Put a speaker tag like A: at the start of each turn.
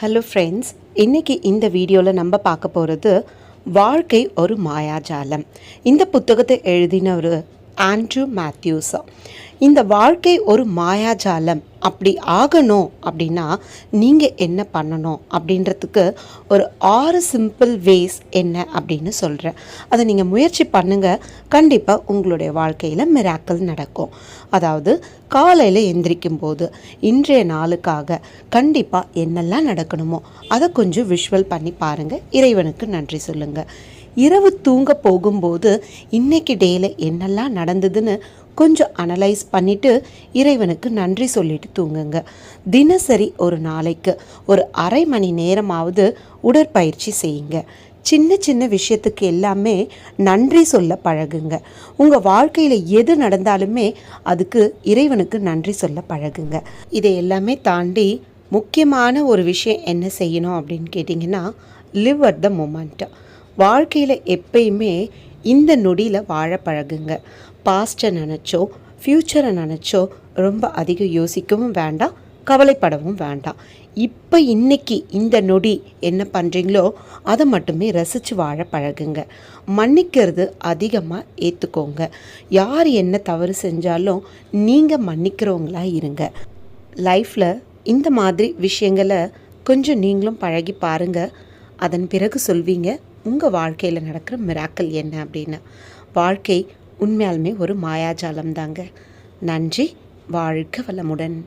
A: Hello friends இன்றைக்கி இந்த வீடியோவில் நம்ம பார்க்க போகிறது வாழ்க்கை ஒரு மாயாஜாலம். இந்த புத்தகத்தை எழுதின ஒரு ஆண்ட்ரூ மேத்யூஸா. இந்த வாழ்க்கை ஒரு மாயாஜாலம். அப்படி ஆகணும் அப்படின்னா நீங்கள் என்ன பண்ணணும் அப்படின்றதுக்கு ஒரு ஆறு சிம்பிள் வேஸ் என்ன அப்படின்னு சொல்கிறேன் அதை நீங்கள் முயற்சி பண்ணுங்கள் கண்டிப்பாக உங்களுடைய வாழ்க்கையில் மிராக்கல் நடக்கும். அதாவது காலையில் எந்திரிக்கும் போது இன்றைய நாளுக்காக கண்டிப்பாக என்னெல்லாம் நடக்கணுமோ அதை கொஞ்சம் விஷுவல் பண்ணி பாருங்கள் இறைவனுக்கு நன்றி சொல்லுங்கள் இரவு தூங்க போகும்போது இன்னைக்கு டேயில் என்னெல்லாம் நடந்ததுன்னு கொஞ்சம் அனலைஸ் பண்ணிவிட்டு இறைவனுக்கு நன்றி சொல்லிட்டு தூங்குங்க. தினசரி ஒரு நாளைக்கு ஒரு அரை மணி நேரமாவது உடற்பயிற்சி செய்யுங்க. சின்ன சின்ன விஷயத்துக்கு எல்லாமே நன்றி சொல்ல பழகுங்க. உங்கள் வாழ்க்கையில் எது நடந்தாலுமே அதுக்கு இறைவனுக்கு நன்றி சொல்ல பழகுங்க. இதை எல்லாமே தாண்டி முக்கியமான ஒரு விஷயம் என்ன செய்யணும் அப்படின்னு கேட்டிங்கன்னா லிவ் அட் த மூமெண்ட் வாழ்க்கையில் எப்பயுமே இந்த நொடியில் வாழ பழகுங்க பாஸ்ட்டை நினச்சோ ஃப்யூச்சரை நினச்சோ ரொம்ப அதிகம் யோசிக்கவும் வேண்டாம் கவலைப்படவும் வேண்டாம் இப்போ இன்னைக்கு இந்த நொடி என்ன பண்ணுறீங்களோ அதை மட்டுமே ரசித்து வாழ பழகுங்க மன்னிக்கிறது அதிகமாக ஏற்றுக்கோங்க யார் என்ன தவறு செஞ்சாலும் நீங்கள் மன்னிக்கிறவங்களா இருங்க. லைஃப்பில் இந்த மாதிரி விஷயங்களை கொஞ்சம் நீங்களும் பழகி பாருங்கள் அதன் பிறகு சொல்வீங்க உங்கள் வாழ்க்கையில் நடக்கிற மிராக்கல் என்ன அப்படின்னு? வாழ்க்கை உண்மையாலுமே ஒரு மாயாஜாலம் தாங்க நன்றி வாழ்க வளமுடன்.